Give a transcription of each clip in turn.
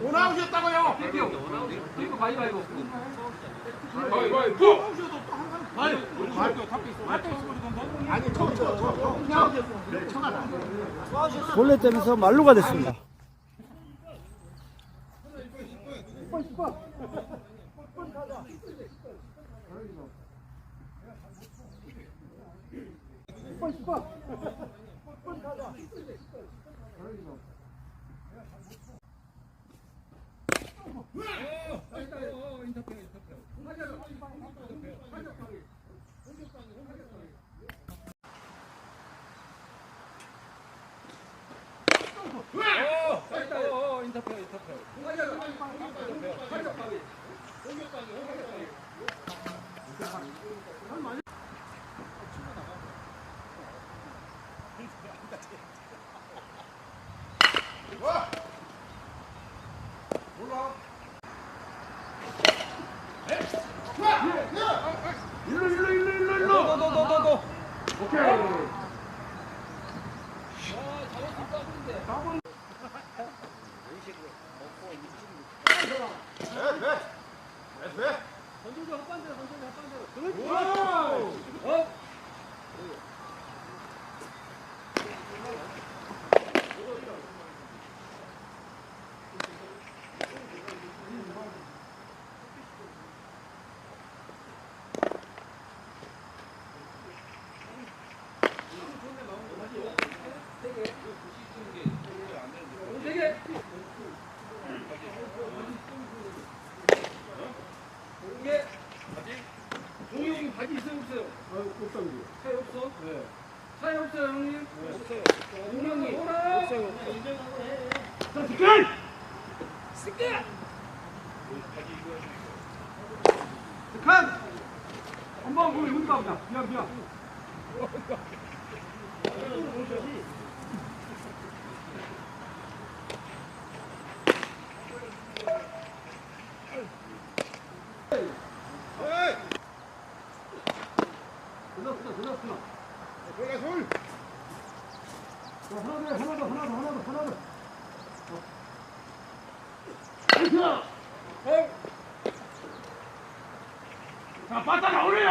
못 나오셨다고요? 아니 저저저 그냥 쳐가 나. 벌레 때문에 말루가 됐습니다. 10번 10번 가자 인터페어 인터페어. 공격방위 공격방위 공격방위 일로 일로 일로 일로 일로. 너너너너너. 오케이. 종이 형님 바지 있어요 없어요? 차에 없어? 네. 차에 없어요 형님? 없어요. 공명이 없어요. 자 지금. 칸. 한번 보면 여기 가보자. 미안 미안. 들었어 들었어. 내가 솔. 자, 하나 더, 하나 더, 하나 더, 하나 더, 바짝 나오네요.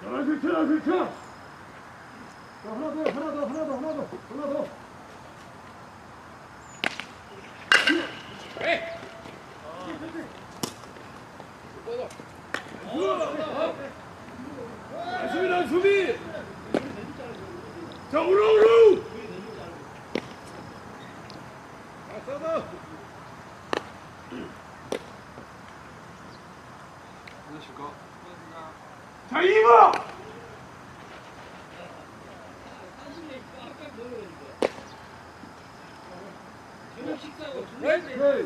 자, 괜찮아, 괜찮아. 자, 하나 더, 하나 더, 하나 더, 하나 더, 하나 더. 수비다 수비 자 우루 우루 자 서버 자 이거 저녁 식사하고 네. 네.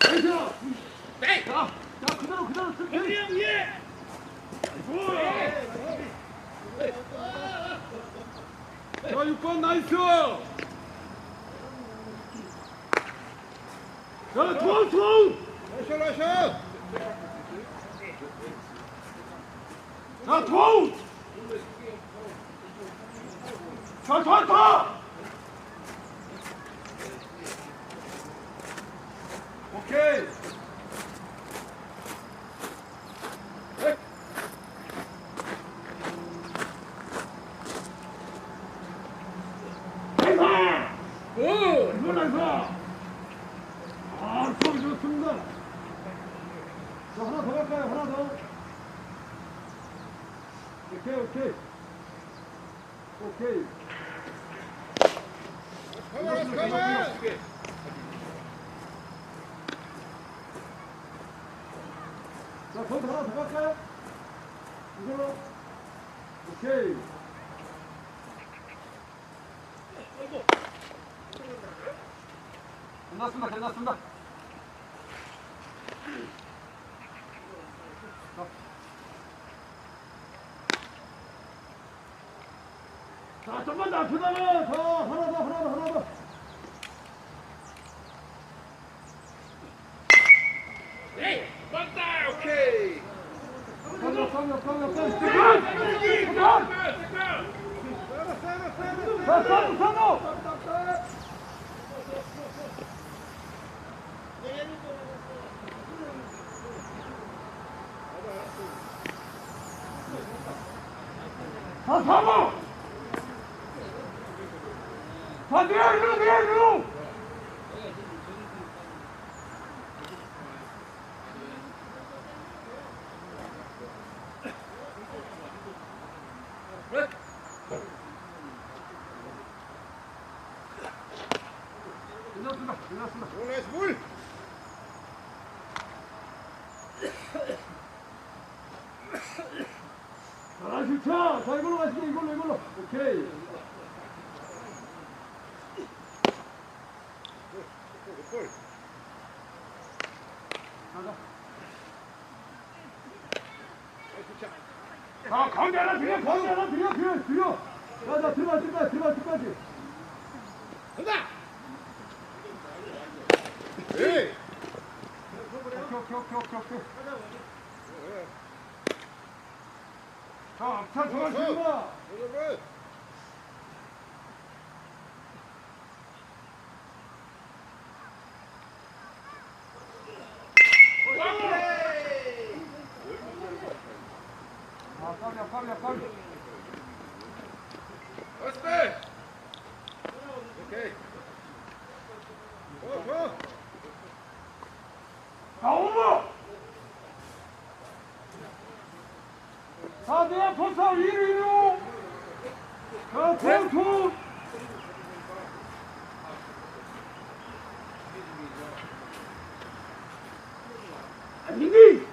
자, 네. 자, 자 그대로 그대로 승리 형 예. 좋아. 자 6번 나이스. 자 투아웃 투아웃. 라셔 라셔. 자 투아웃. 자 좋다. 오케이. 네. 나이스! 오! 나이스! 아, 수업 좋습니다. 자, 하나 더 갈까요? 하나 더. 오케이, 오케이. 오케이. 가만 가만. 자, 거기 하나 더 갈까요? 이걸로. 오케이. 끝났습니다, 끝났습니다. 자. 자, 좀만 더 앞으로 더, 하나 더, 하나 더, 하나 더. 성역 성역 성역 성역 자, 선우, 선우. 자, 선우. 자, 내려, 내려, 내려, 내려. 끝났습니다 끝났습니다 올라이스 물. 자, 좋다. 자, 이걸로 가시게, 이걸로, 이걸로. 오케이. 볼. 자, 가운데 하나 들여, 가운데 하나 들여, 들여, 들여. 자, 자, 들어가, 들어가, 들어가, 들어가지. 간다. 에이. 오케이 오케이 오케이 오케이 오케이 자, 앞차 들어가, 들어가. 올라가. 아 빨리야 빨리야 빨리 나이스 백. 오케이. 어, 좋아. 자, 오버. 자, 내 앞서서 위로, 위로. 자, 대투. 아니니.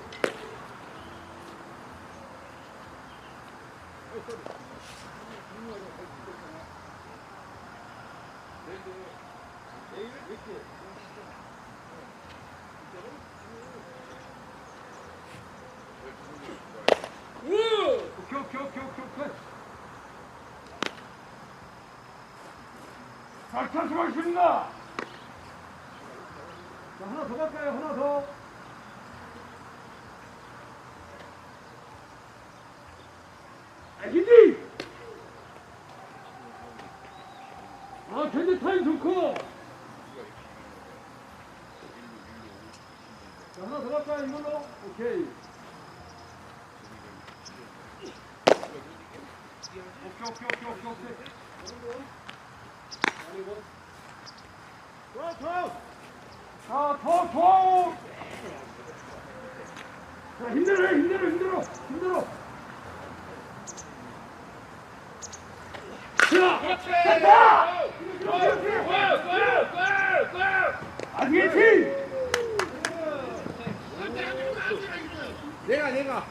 오케이 오케이 오케이 오케이 오케이 자, 찬수하겠습니다. 자, 하나 더 갈까요? 하나 더. 아기지! 아, 견제 타임 좋고. 자, 하나 더 갈까요? 이걸로? 오케이. 오케이 오케이 오케이 오케이 오케이. 자, 더, 더! 자, 힘들어, 힘들어, 힘들어, 힘들어! 자, 됐다! 내가 내가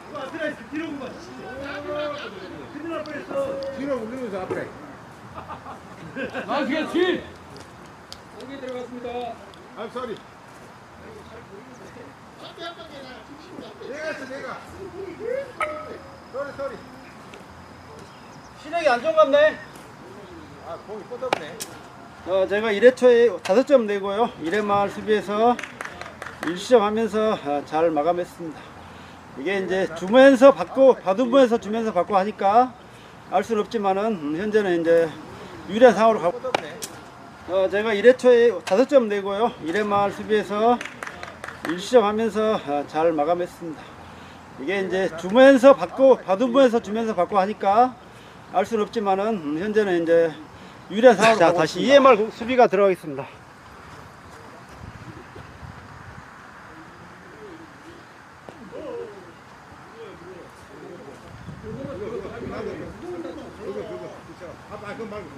뻔했어. 뒤로 올리면서 앞에. 아시겠지? 여기 들어갔습니다 I'm sorry. 내가 했어 내가. sorry sorry. 시력이 안 좋은갑네. 아 공이 뻗었네. 어, 제가 1회 초에 5점 내고요. 1회 말 수비에서 1시점 하면서 어, 잘 마감했습니다. 이게 이제 주면서 받고, 받으면서 주면서 받고 하니까 알 수는 없지만은 음, 현재는 이제 유리한 상황으로 가고. 어, 제가 1회 초에 5점 내고요. 1회 말 수비에서 1시점 하면서 어, 잘 마감했습니다. 이게 이제 주면서 받고, 받으면서 주면서 받고 하니까 알 수는 없지만은 음, 현재는 이제 유리한 상황으로 자, 다시 EMR 수비가 들어가겠습니다. 그거 그거. 진짜. 아, 아 그건 말고.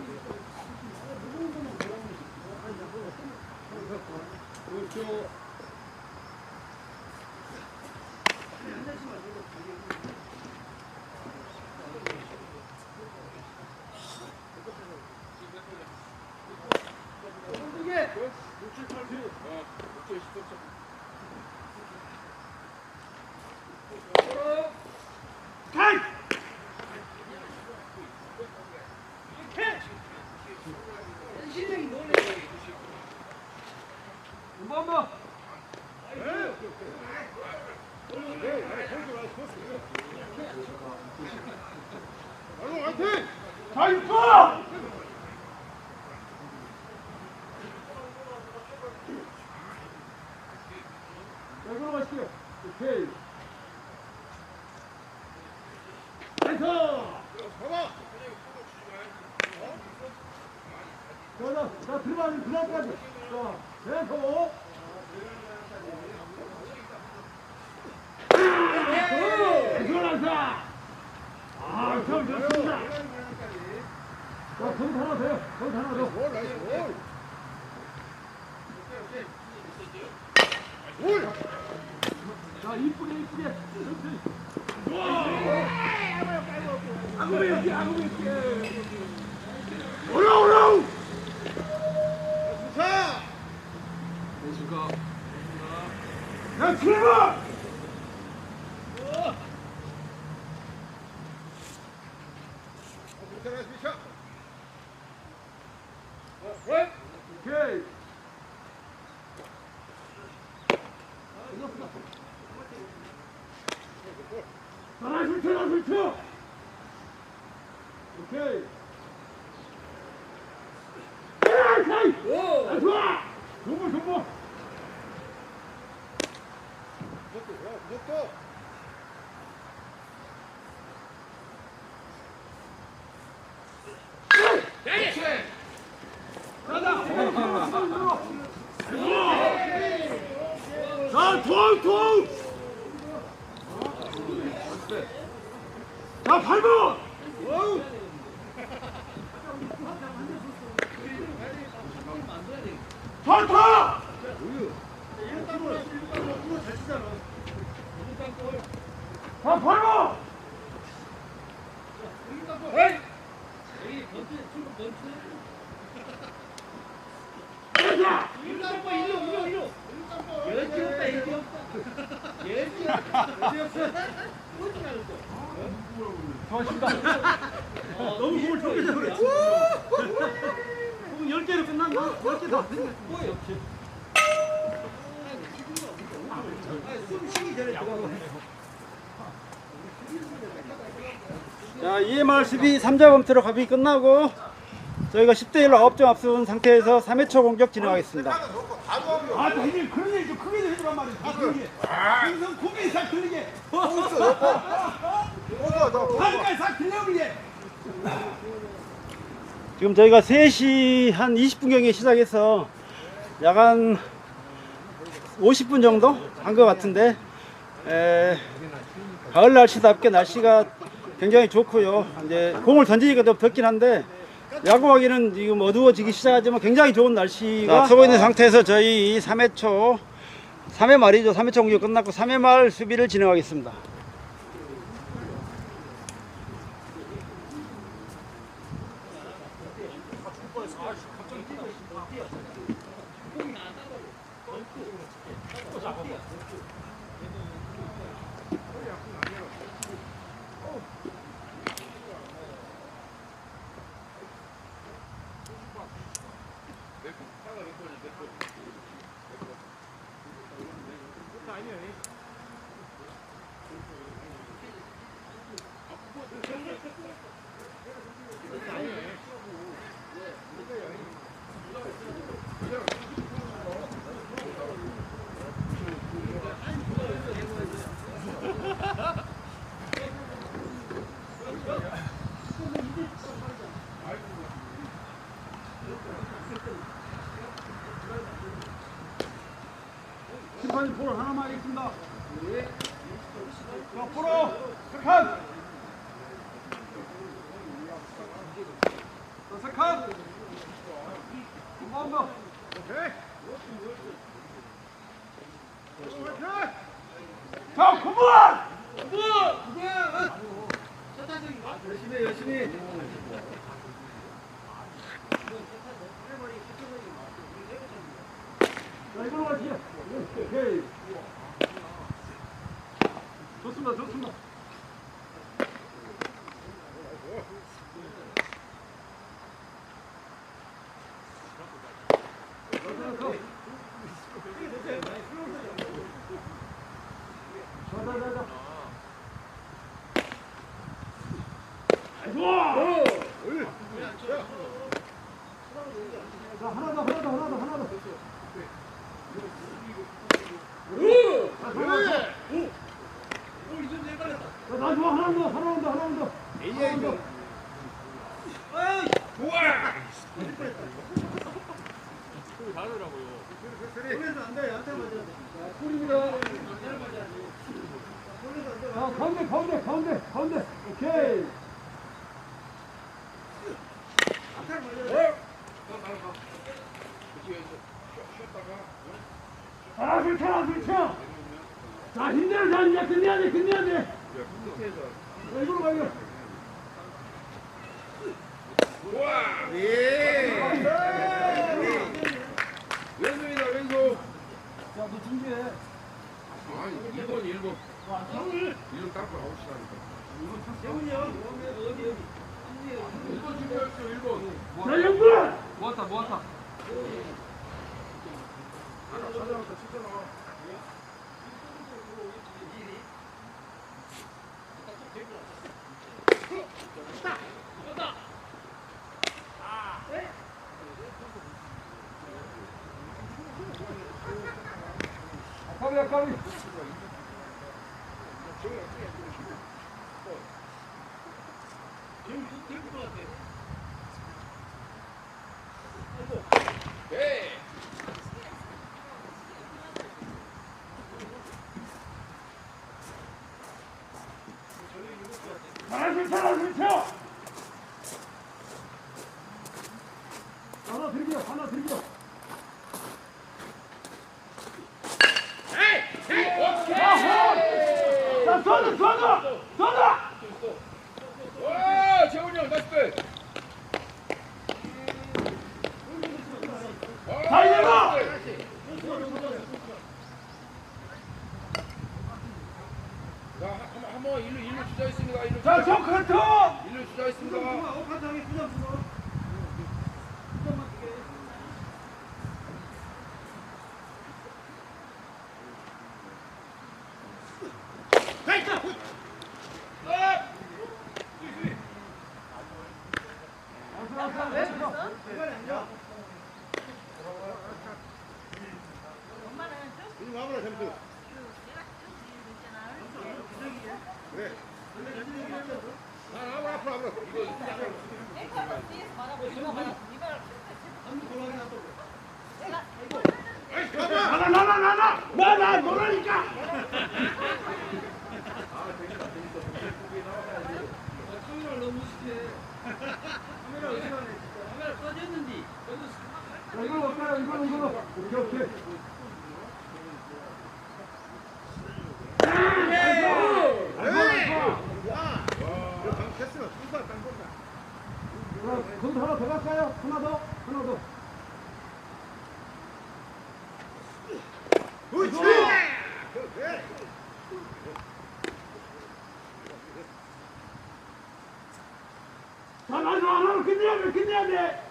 타임! 한번 더. 아이고 화이팅 자, 육구! 자, 이걸로 가실게요. 오케이. 나이스! 봐봐 자, 들어가, 들어가까지. 자, 왼손. 들어간다! 아, 참 좋습니다. 자, 거기 하나 더요. 거기 하나 더. 볼 나이스 볼 볼! 자, 이쁘게, 이쁘게. 아구미 여기, 아구미 여기. 올라, 올라! 야, 출발! 괜찮아 스피차 오케이. 하나, 둘, 쳐, 하나, 둘, 쳐! 오케이. 야, 사이! 아, 좋아! 중부, 중부. 무겁도 자, 통, 통! 자, 8번! 좋다! 자, 8번! 자, 너무 공을 적게 잡으래. 공 10개로 끝났나? 10개 더. 자, EMR 수비 3자 검투로 갑이 끝나고 저희가 10대 1로 9점 앞선 상태에서 3회 초 공격 진행하겠습니다. 아, 나 이제 그런 얘기 좀 크게 좀 해주란 말이야. 아, 그러게. 항상 고개 싹 들리게. 한가에 싹 들려버리게. 지금 저희가 3시 한 20분경에 시작해서 약간 50분 정도 한 것 같은데 에, 가을 날씨답게 날씨가 굉장히 좋고요. 이제 공을 던지니까 좀 덥긴 한데 야구하기는 지금 어두워지기 시작하지만 굉장히 좋은 날씨가 서고 있는 상태에서 저희 이 3회 초 3회 말이죠. 3회 초 공격 끝났고 3회 말 수비를 진행하겠습니다. Gracias. 볼 하나만 하겠습니다. 자, 보러 세칸. 자, 세칸. 한번 더. 오케이 자, 구분! 열심히 열심히. 자, 이걸로 가시죠. 오케이. 좋습니다, 좋습니다. Come Stop! 나나 모르니까. 이걸 어떻게 이걸 이걸 이렇게. 끝내야 돼, 끝내야 돼.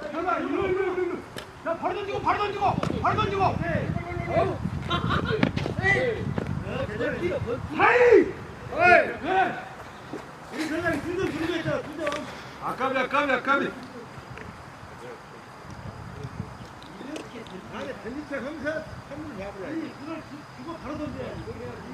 잠깐만, 일로, 일로, 일로, 일로. 야, 바로 던지고, 바로 던지고, 바로 던지고. 어? 그래야지.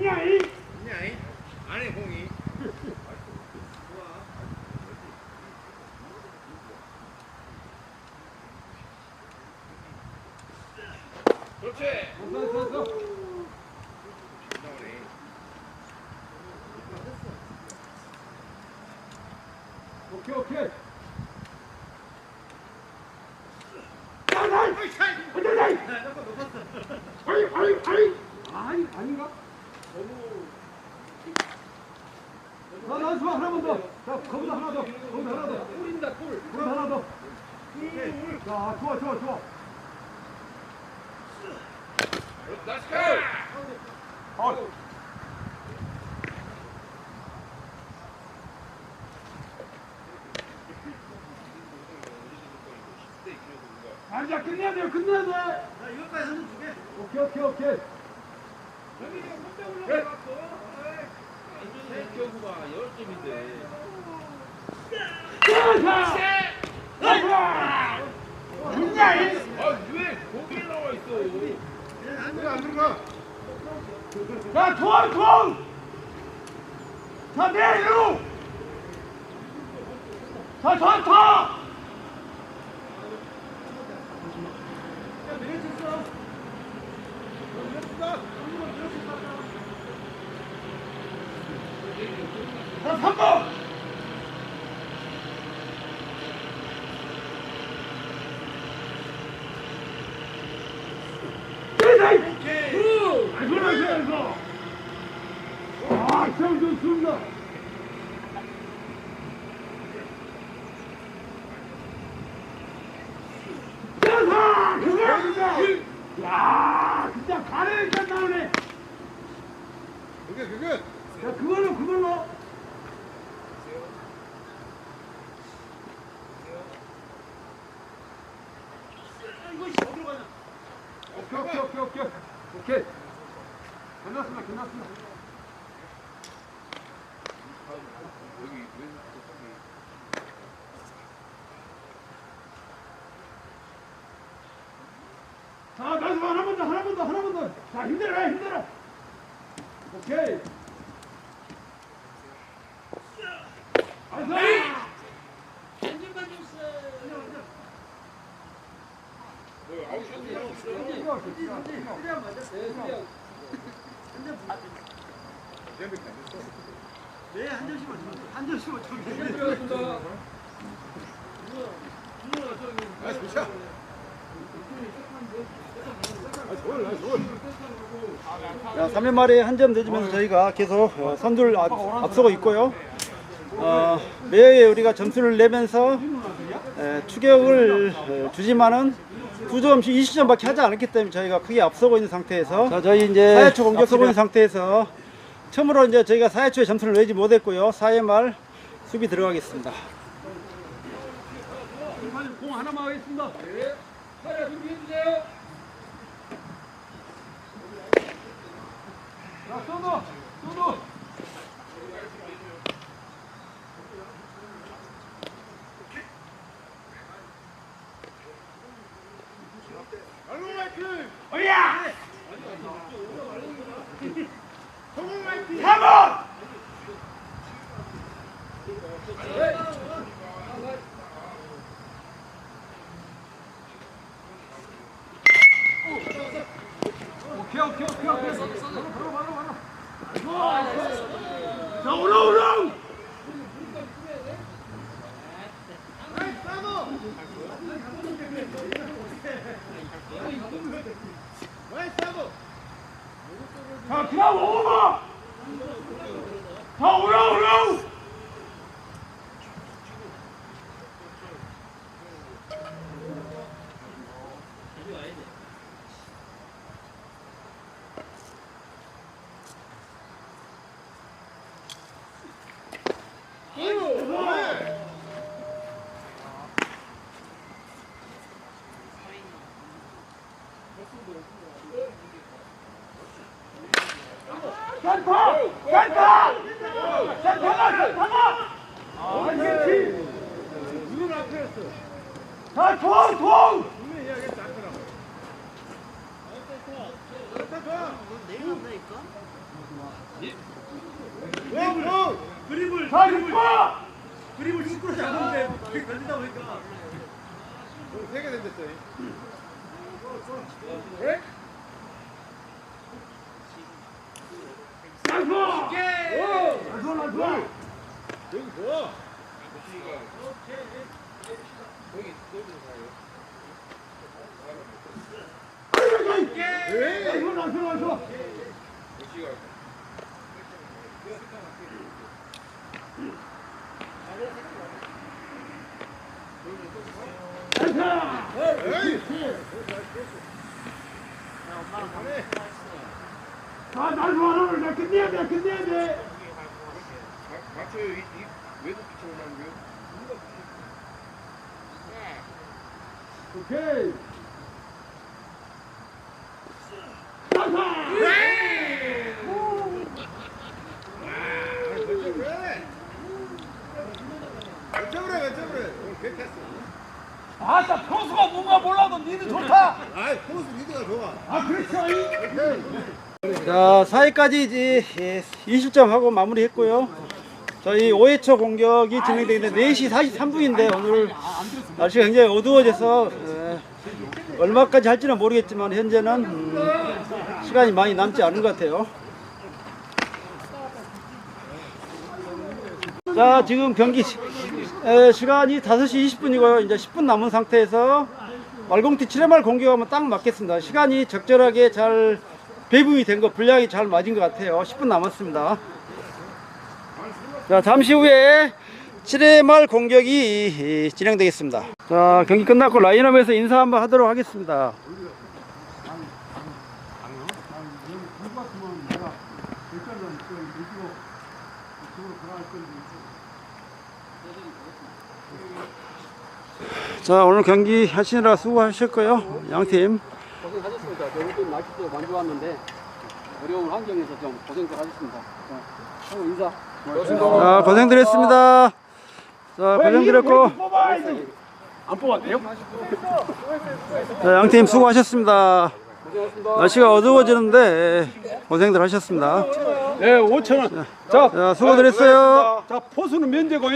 Yeah, 아. 아니야 끝내야 돼요 끝내야 돼. 나 이것까지 한점 줄게. 오케이 오케이 오케이. 경구가 10점인데. 아왜 거기에 나와 있어? 왜안 들어가? 자, 통, 통! 자, 내려! 자, 전타! 자, 来传通，传电路，传传通。 자, 힘내라, 힘내라. 오케이. 줬어. 네, 한 점씩만 줘. 한 점씩만 줘. 나이스 굿샷. 나이스 볼 나이스 볼. 자, 3회 말에 한 점 내주면서 저희가 계속 어, 선두를 앞, 앞서고 있고요. 어, 매회 우리가 점수를 내면서 에, 추격을 에, 주지만은 두 점씩 20점밖에 하지 않았기 때문에 저희가 크게 앞서고 있는 상태에서 자, 저희 이제 4회초 공격 앞서고 있는 상태에서 처음으로 이제 저희가 4회초에 점수를 내지 못했고요. 4회 말 수비 들어가겠습니다. 공 하나만 하겠습니다. 네. 준비해 주세요. 알로 라이트. 어야! 성공 라이트. 3번! 오케이, 오케이, 오케이, 오케이. 바로, 바로, 바로, 바로. 자, 올라, 올라! 나이스 하고. 자, 그다음 오버! 자, 올라, 올라! 센터! 센터! 센터가, 센터가! 아, 그렇지! 눈 앞에였어. 자, 통, 통! 분명히 이야기했지 않더라고. 좋다 좋아. 내일 한다니까? 왜 뭐? 그립을 자, 6번! 그립을 시끄러 잡는데 그게 걸리다 보니까 세개 던졌어. 나이스! 나이스, 나이스! 여기 좋아. 아, 날 좋아하는. 왼쪽으로 왼쪽으로. 개 탔어. 아, 나 평수가 뭔가 몰라도 니는 좋다. 아, 코스 리드가 좋아. 아, 그렇지. 자, 4회까지 이제 예, 20점 하고 마무리했고요. 저희 5회초 공격이 진행되는데 4시 43분인데 오늘 날씨가 굉장히 어두워져서 에, 얼마까지 할지는 모르겠지만 현재는 음, 시간이 많이 남지 않은 것 같아요. 자, 지금 경기 시, 에, 시간이 5시 20분이고요. 이제 10분 남은 상태에서 말공티 7회말 공격하면 딱 맞겠습니다. 시간이 적절하게 잘 배분이 된 거, 분량이 잘 맞은 것 같아요. 10분 남았습니다. 자, 잠시 후에 7회 말 공격이 이, 진행되겠습니다. 자, 경기 끝났고 라인업에서 인사 한번 하도록 하겠습니다. 자, 오늘 경기 하시느라 수고하셨고요. 양팀. 고생하셨습니다. 저번 날씨도 많이 좋았는데 어려운 환경에서 좀 고생들 하셨습니다. 형 인사. 자, 고생들 했습니다. 자, 고생들 했고. 안 뽑았대요? 자, 양팀 수고하셨습니다. 날씨가 어두워지는데 고생들 하셨습니다. 네, 5천 원. 자, 자, 수고들 했어요. 자, 포수는 면제고.